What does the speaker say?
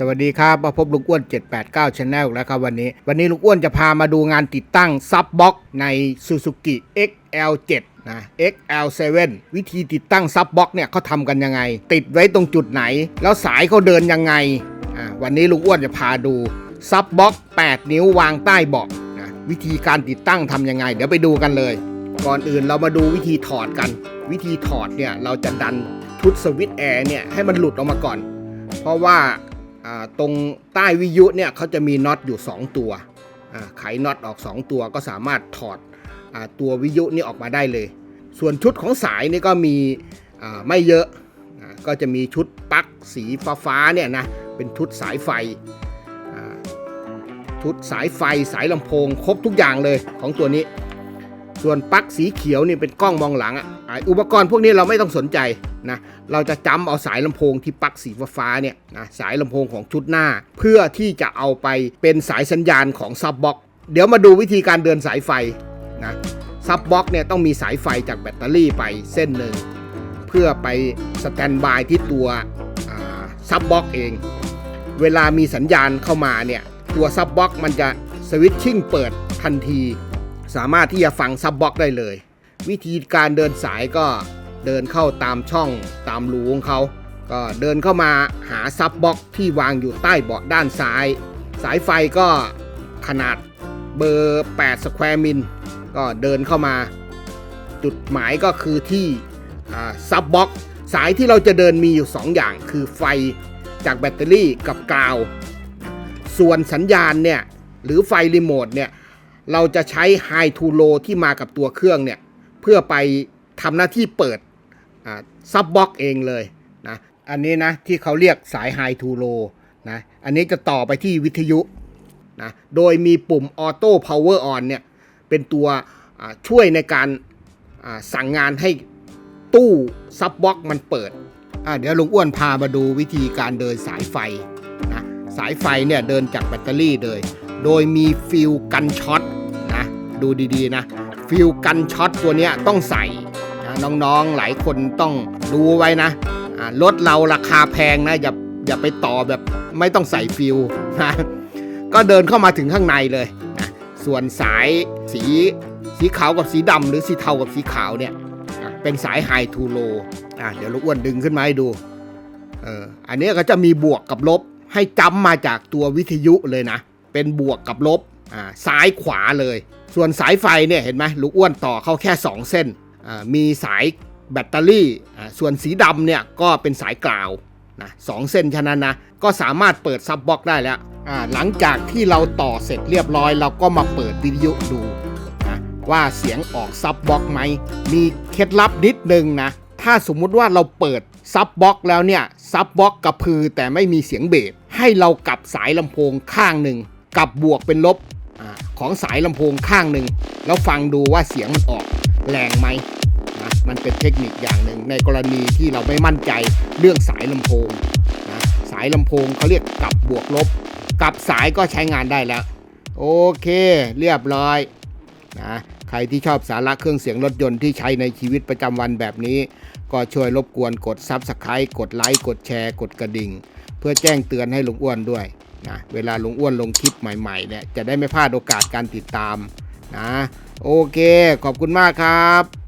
สวัสดีครับมาพบลุงอ้วน 789 Channel แล้วครับวันนี้ วันนี้ลุงอ้วนจะพามาดูงานติดตั้งซับบ็อกใน Suzuki XL7 นะ XL7 วิธีติดตั้งซับบ็อกเนี่ยเขาทำกันยังไง ติดไว้ตรงจุดไหน แล้วสายเขาเดินยังไงอ่าวันนี้ลุงอ้วนจะพาดูซับบ็อก 8 นิ้ววางใต้เบาะนะวิธีการติดตั้งทำยังไง เดี๋ยวไปดูกันเลย ก่อนอื่นเรามาดูวิธีถอดกัน วิธีถอดเนี่ยเราจะดันชุดสวิตช์แอร์เนี่ยให้มันหลุดออกมาก่อน เพราะว่าอ่า ตรงใต้วิยุเนี่ยเขาจะมีน็อตอยู่ 2 ตัวไขน็อตออก 2 ตัวก็สามารถถอดอตัววิยุนี่ออกมาได้เลย ส่วนชุดของสายนี่ก็มีไม่เยอะอ่าก็จะมีชุดปลั๊กสีฟ้าๆเนี่ยนะเป็นชุดสายไฟชุดสายไฟสายลำโพงครบทุกอย่างเลยของตัวนี้ ส่วนปลั๊กสีเขียวนี่เป็นกล้องมองหลังอะอุปกรณ์พวกนี้เราไม่ต้องสนใจนะเราจะจำเอาสายลำโพงที่ปลั๊กสีฟ้าเนี่ยนะสายลำโพงของชุดหน้า เพื่อที่จะเอาไปเป็นสายสัญญาณของซับบ็อกเดี๋ยวมาดูวิธีการเดินสายไฟนะซับบ็อกเนี่ยต้องมีสายไฟจากแบตเตอรี่ไปเส้นหนึ่งเพื่อไปสแตนบายที่ตัวซับบ็อกเอง เวลามีสัญญาณเข้ามาเนี่ยตัวซับบ็อกมันจะสวิตชิ่งเปิดทันที สามารถที่จะฟังซับบ็อกได้เลย วิธีการเดินสายก็เดินเข้าตามช่องตามรูของเขาก็เดินเข้ามาหาซับบ็อกที่วางอยู่ใต้เบาะด้านซ้าย สายไฟก็ขนาดเบอร์8สแควร์มิลก็เดินเข้ามา จุดหมายก็คือที่ซับบ็อกสายที่เราจะเดินมีอยู่ 2 อย่างคือไฟจากแบตเตอรี่กับกาว ส่วนสัญญาณเนี่ย หรือไฟรีโมทเนี่ย เราจะใช้ไฮทูโลที่มากับตัวเครื่องเนี่ย เพื่อไปทำหน้าที่เปิดซับบ็อกเองเลยนะอันนี้นะที่เขาเรียกสายไฮทูโลนะอันนี้จะต่อไปที่วิทยุนะโดยมีปุ่มออโต้พาวเวอร์ออนเนี่ย เป็นตัวช่วยในการสั่งงานให้ตู้ซับบ็อกมันเปิด เดี๋ยวลุงอ้วนพามาดูวิธีการเดินสายไฟนะสายไฟเนี่ยเดินจากแบตเตอรี่เลย โดยมีฟิลกันช็อต ดูดีๆนะ ฟิลกันช็อตตัวนี้ต้องใส่น้องๆหลายคนต้องดูไว้นะรถเราราคาแพงนะ อย่าอย่าไปต่อแบบไม่ต้องใส่ฟิลนะก็เดินเข้ามาถึงข้างในเลยนะส่วนสายสีสีขาวกับสีดำหรือสีเทากับสีขาวเนี่ยเป็นสายไฮทูโลอะเดี๋ยวลูกอ้วนดึงขึ้นมาให้ดูเอออันนี้ก็จะมีบวกกับลบให้จำมาจากตัววิทยุเลยนะ เป็นบวกกับลบอ่าซ้ายขวาเลย ส่วนสายไฟเนี่ยเห็นไหมลูกอ้วนต่อเข้าแค่ 2 เส้น มีสายแบตเตอรี่ ส่วนสีดำเนี่ยก็เป็นสายกราวนะสองเส้นฉะนั้นนะ ก็สามารถเปิดซับบ็อกได้แล้วหลังจากที่เราต่อเสร็จเรียบร้อย เราก็มาเปิดวิทยุดูนะว่าเสียงออกซับบ็อกไหม มีเคล็ดลับนิดนึงนะ ถ้าสมมุติว่าเราเปิดซับบ็อกแล้วเนี่ยซับบ็อกกระพือแต่ไม่มีเสียงเบสให้เรากลับสายลำโพงข้างหนึ่งกลับบวกเป็นลบ ของสายลำโพงข้างหนึ่งแล้วฟังดูว่าเสียงมันออกแรงไหมนะมันเป็นเทคนิคอย่างหนึ่งในกรณีที่เราไม่มั่นใจเรื่องสายลำโพงนะสายลำโพงเขาเรียกกลับบวกลบกลับสายก็ใช้งานได้แล้ว โอเค เรียบร้อยนะใครที่ชอบสาระเครื่องเสียงรถยนต์ที่ใช้ในชีวิตประจำวันแบบนี้ ก็ช่วยรบกวนกด Subscribe กดไลค์กดแชร์ กดกระดิ่ง เพื่อแจ้งเตือนให้ลุงอ้วนด้วย นะเวลาลุงอ้วนลงคลิปใหม่ๆเนี่ยจะได้ไม่พลาดโอกาสการติดตามนะโอเค ขอบคุณมากครับ